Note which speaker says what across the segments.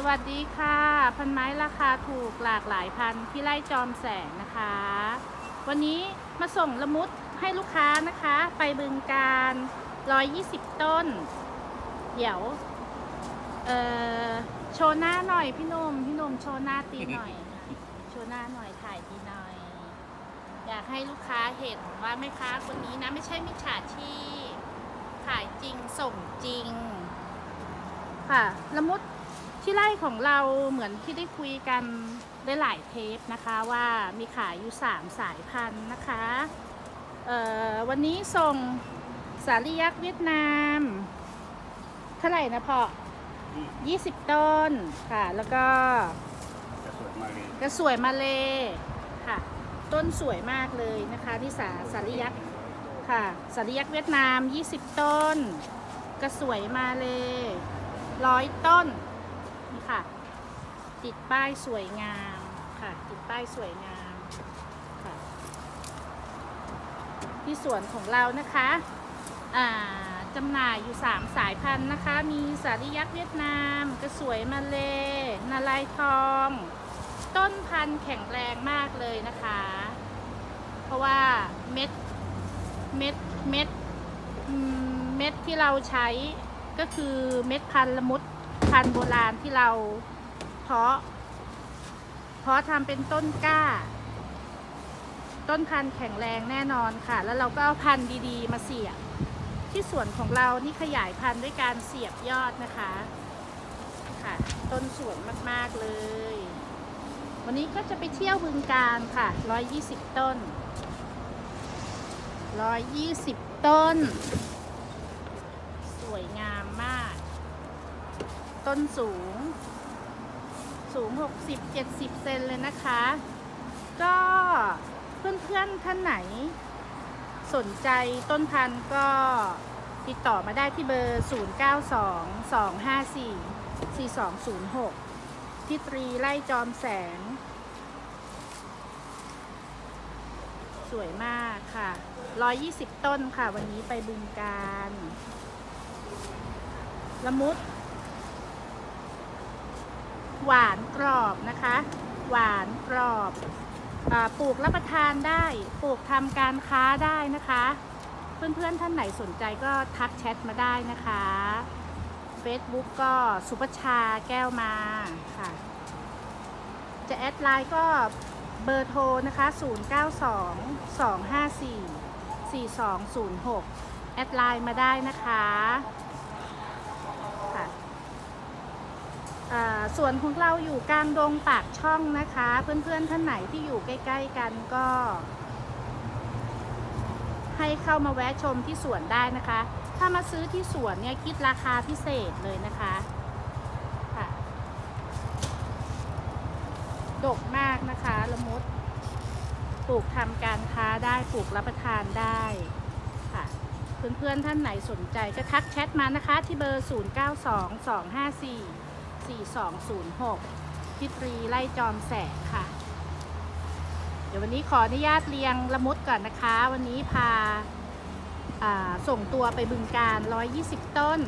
Speaker 1: สวัสดีค่ะ พันไม้ราคาถูกหลากหลายพันที่ไร่จอมแสงนะคะ วันนี้มาส่งละมุดให้ลูกค้านะคะ ไปบึงการ 120 ต้น เดี๋ยว เอ่อ โชว์หน้าหน่อยพี่หนุ่มพี่หนุ่มโชว์หน้าตีหน่อย โชว์หน้าหน่อยถ่ายตีหน่อย อยากให้ลูกค้าเห็นว่าแม่ค้าคนนี้นะ ไม่ใช่มิจฉาชีพขายจริงส่งจริง ค่ะละมุด ที่ไร่ของเราเหมือนที่ได้คุยกันได้หลายเทปนะคะว่ามีขายอยู่ 3 สายพันธุ์นะคะวันนี้ส่งสาลียักษ์เวียดนาม เท่าไหร่นะพ่อ20 ต้นค่ะ แล้วก็
Speaker 2: จะสวยมากเล
Speaker 1: กระสวยมาเลยค่ะ ต้นสวยมากเลยนะคะที่สาสาลียักษ์ค่ะสาลียักษ์เวียดนาม 20 ต้น กระสวยมาเลยร้อยต้น นี่ค่ะ ติดป้ายสวยงามค่ะ ติดป้ายสวยงามค่ะ ที่สวนของเรานะคะอ่าจำหน่ายอยู่ 3 สายพันธุ์นะคะ มีสาลียักษ์เวียดนาม กระสวยมาเลยนาลายทอง ต้นพันธุ์แข็งแรงมากเลยนะคะ เพราะว่าเม็ด เม็ด เม็ด เม็ดที่เราใช้ก็คือเม็ดพันธุ์ละมุด พันธุ์โบราณที่เราเพาะ เพาะทำเป็นต้นกล้า ต้นพันธุ์แข็งแรงแน่นอนค่ะ แล้วเราก็เอาพันธุ์ดีๆ มาเสียบ ที่สวนของเรานี่ขยายพันธุ์ด้วยการเสียบยอดนะคะค่ะ ต้นสวยมากๆเลย วันนี้ก็จะไปเที่ยวบึงการค่ะ 120 ต้น 120 ต้น ต้นสูง สูง 60-70 เซนเลยนะคะ ก็เพื่อนๆท่านไหน สนใจต้นพันธุ์ก็ติดต่อมาได้ที่เบอร์ 0922544206 ที่ตรีไล่จอมแสง สวยมากค่ะ 120 ต้นค่ะ วันนี้ไปบึงการละมุด หวานกรอบนะคะ หวานกรอบอปลูกรับประทานได้ ปลูกทำการค้าได้นะคะ เพื่อนๆท่านไหนสนใจก็ทักแชทมาได้นะคะ Facebook ก็สุปชาแก้วมาค่ะ จะแอดไลน์ก็เบอร์โทรนะคะ 0922544206 แอดไลน์มาได้นะคะอ่า สวนของเราอยู่กลางดงปากช่องนะคะ เพื่อนๆท่านไหนที่อยู่ใกล้ ๆ กันก็ ให้เข้ามาแวะชมที่สวนได้นะคะ ถ้ามาซื้อที่สวนเนี่ยคิดราคาพิเศษเลยนะคะค่ะดกมากนะคะละมุดปลูกทำการค้าได้ปลูกรับประทานได้ค่ะเพื่อนๆท่านไหนสนใจก็ทักแชทมานะคะที่เบอร์ 0922544206ที่ตรีไล่จอมแสงค่ะ เดี๋ยววันนี้ขออนุญาตเรียงละมุดก่อนนะคะ วันนี้พาาส่งตัวไปบึงการ 120 ต้น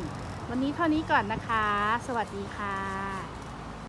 Speaker 1: วันนี้เท่านี้ก่อนนะคะ สวัสดีค่ะ